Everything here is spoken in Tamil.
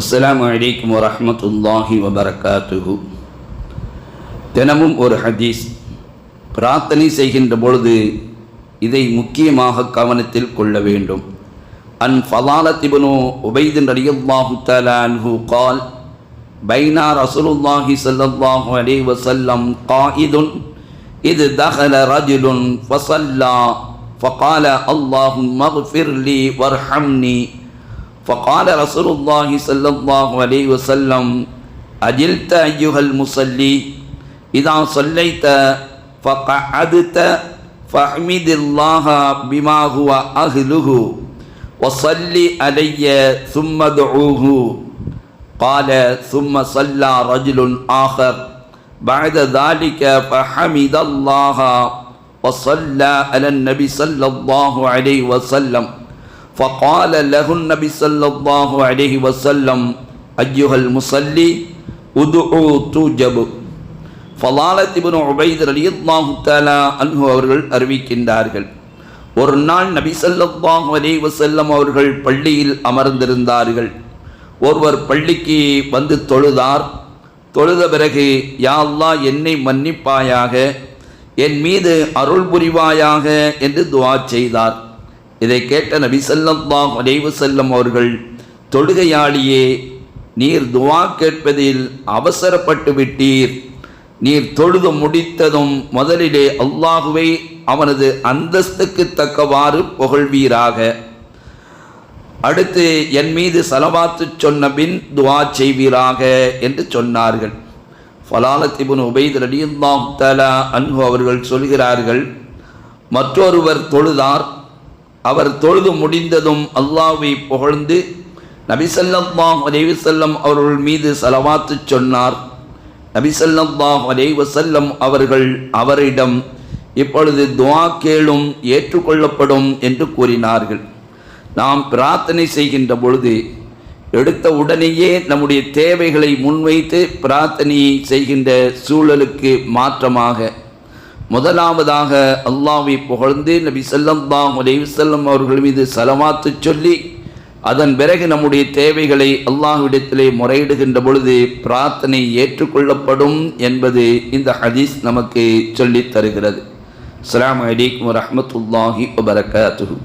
அஸ்லாம் வலைக்கம் வரமத்துல்லாஹி வபரகாத்துஹு. தினமும் ஒரு ஹதீஸ். பிரார்த்தனை செய்கின்ற பொழுது இதை முக்கியமாக கவனத்தில் கொள்ள வேண்டும். அன் ஃபலாலத்திபனு உபைதின் அலியல்லாஹு தலான்ஹு கால் பைனார் அசுலுல்லாஹி சல்லல்லாஹு அலி வசல்லம் காயிதுன் இது தஹல ரஜுலுன் ஃபசல்லா ஃபகால அல்லாஹும் மஃபிர்லி வர்ஹம்னி فقال رسول الله صلى الله عليه وسلم أجلت أيها المصلي. إذا صليت فقعدت فاحمد الله بما هو أهله. وصل علي ثم ادعوه قال ثم صلى رجل آخر. بعد ذلك فحمد الله وصلى على النبي صلى الله عليه وسلم. فقال له النبي صلى الله عليه وسلم أيها المصلي ادعوا توجب ஃபலாலத் இப்னு உபைத் ரலியல்லாஹு தஆலா அன்ஹு அவர்கள் அறிவிக்கின்றார்கள் ஒரு நாள் நபி ஸல்லல்லாஹு அலைஹி வஸல்லம் அவர்கள் பள்ளியில் அமர்ந்திருந்தார்கள் ஒருவர் பள்ளிக்கு வந்து தொழுதார் தொழுத பிறகு யா அல்லாஹ் என்னை மன்னிப்பாயாக என் மீது அருள் புரிவாயாக என்று துஆ செய்தார் இதை கேட்ட நபி ஸல்லல்லாஹு அலைவு செல்லம் அவர்கள் தொழுகையாளியே நீர் துவா கேட்பதில் அவசரப்பட்டு விட்டீர். நீர் தொழுது முடித்ததும் முதலிலே அல்லாஹுவை அவனது அந்தஸ்துக்கு தக்கவாறு புகழ்வீராக. அடுத்து என் மீது சலவாத்து சொன்ன பின் துவா செய்வீராக என்று சொன்னார்கள். ஃபலாலத்திபுன் உபைத் ரலியல்லாஹு தலா அன்ஹு அவர்கள் சொல்கிறார்கள் மற்றொருவர் தொழுதார் அவர் தொழுது முடிந்ததும் அல்லாவை புகழ்ந்து நபிசல்லாஹ் அலைவசல்லம் அவர்கள் மீது செலவாத்து சொன்னார். நபிசல்லாஹ் அலைவசல்லம் அவர்கள் அவரிடம் இப்பொழுது துவா கேளும் ஏற்றுக்கொள்ளப்படும் என்று கூறினார்கள். நாம் பிரார்த்தனை செய்கின்ற பொழுது எடுத்த உடனேயே நம்முடைய தேவைகளை முன்வைத்து பிரார்த்தனையை செய்கின்ற சூழலுக்கு மாற்றமாக முதலாவதாக அல்லாவை புகழ்ந்து நபி ஸல்லல்லாஹு அலைஹி வஸல்லம் அவர்கள் மீது சலவாத்து சொல்லி அதன் பிறகு நம்முடைய தேவைகளை அல்லாஹ்விடத்திலே முறையிடுகின்ற பொழுது பிரார்த்தனை ஏற்றுக்கொள்ளப்படும் என்பது இந்த ஹதீஸ் நமக்கு சொல்லித் தருகிறது. அஸ்லாம் அலைக்கும் வரமத்துல்லாஹி வபரகாத்துஹு.